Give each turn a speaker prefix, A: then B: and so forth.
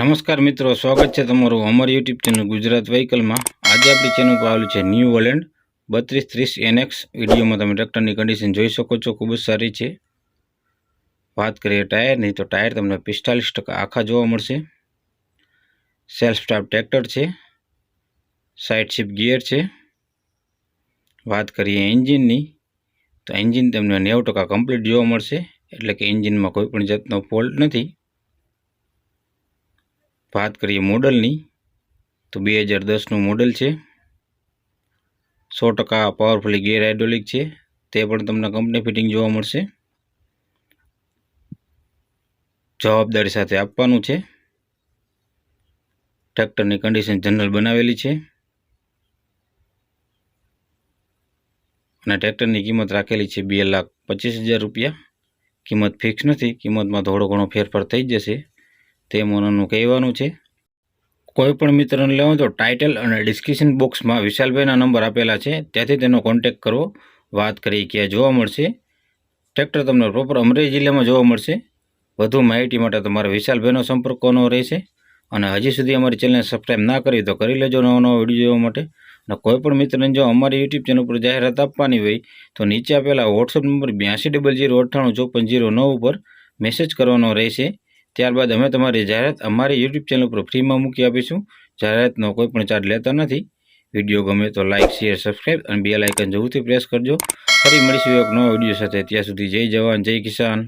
A: નમસ્કાર મિત્રો, સ્વાગત છે તમારું અમારી યુટ્યુબ ચેનલ ગુજરાત વ્હીકલમાં. આજે આપણી ચેનલ પર આવેલું છે ન્યૂ વોલેન્ડ બત્રીસ ત્રીસ એનએક્સ વિડીયોમાં તમે ટ્રેક્ટરની કન્ડિશન જોઈ શકો છો, ખૂબ જ સારી છે. વાત કરીએ ટાયરની તો ટાયર તમને પિસ્તાલીસ આખા જોવા મળશે. સેલ્ફ સ્ટાફ ટ્રેક્ટર છે. સાઇડ શિપ ગિયર છે. વાત કરીએ એન્જિનની તો એન્જિન તમને નેવું કમ્પ્લીટ જોવા મળશે, એટલે કે એન્જિનમાં કોઈ પણ જાતનો ફોલ્ટ નથી. વાત કરીએ મોડલની, તો બે હજાર દસનું મોડલ છે. સો ટકા પાવરફુલી ગેર હાઇડ્રોલિક છે. તે પણ તમને કંપની ફિટિંગ જોવા મળશે. જવાબદારી સાથે આપવાનું છે. ટ્રેક્ટરની કન્ડિશન જનરલ બનાવેલી છે. અને ટ્રેક્ટરની કિંમત રાખેલી છે બે લાખ પચીસ હજાર રૂપિયા. કિંમત ફિક્સ નથી, કિંમતમાં થોડો ઘણો ફેરફાર થઈ જશે. તે મોનાનું કહેવાનું છે. કોઈ પણ મિત્રને લેવો તો ટાઇટલ અને ડિસ્ક્રિપ્શન બોક્સમાં વિશાલભાઈના નંબર આપેલા છે. ત્યાંથી તેનો કોન્ટેક કરવો, વાત કરી ક્યાં જોવા મળશે. ટ્રેક્ટર તમને પ્રોપર અમરેલી જિલ્લામાં જોવા મળશે. વધુ માહિતી માટે તમારે વિશાલભાઈનો સંપર્ક કોનો રહેશે. અને હજી સુધી અમારી ચેનલને સબસ્ક્રાઈબ ના કરી તો કરી લેજો નવો નવો વીડિયો જોવા માટે. અને કોઈ પણ મિત્રને જો અમારી યુટ્યુબ ચેનલ પર જાહેરાત આપવાની હોય, તો નીચે આપેલા વોટ્સઅપ નંબર બ્યાસી ડબલ જીરો અઠ્ઠાણું ચોપન જીરો નવ ઉપર મેસેજ કરવાનો રહેશે. ત્યારબાદ અમે તમારી જાહેરાત અમારી યુટ્યુબ ચેનલ પર ફ્રીમાં મૂકી આપીશું. જાહેરાતનો કોઈ પણ ચાર્જ લેતા નથી. વીડિયો ગમે તો લાઇક શેર સબસ્ક્રાઈબ અને બે લાઇકન જરૂરથી પ્રેસ કરજો. ફરી મળીશું એક નવા વીડિયો સાથે. ત્યાં સુધી જય જવાન, જય કિસાન.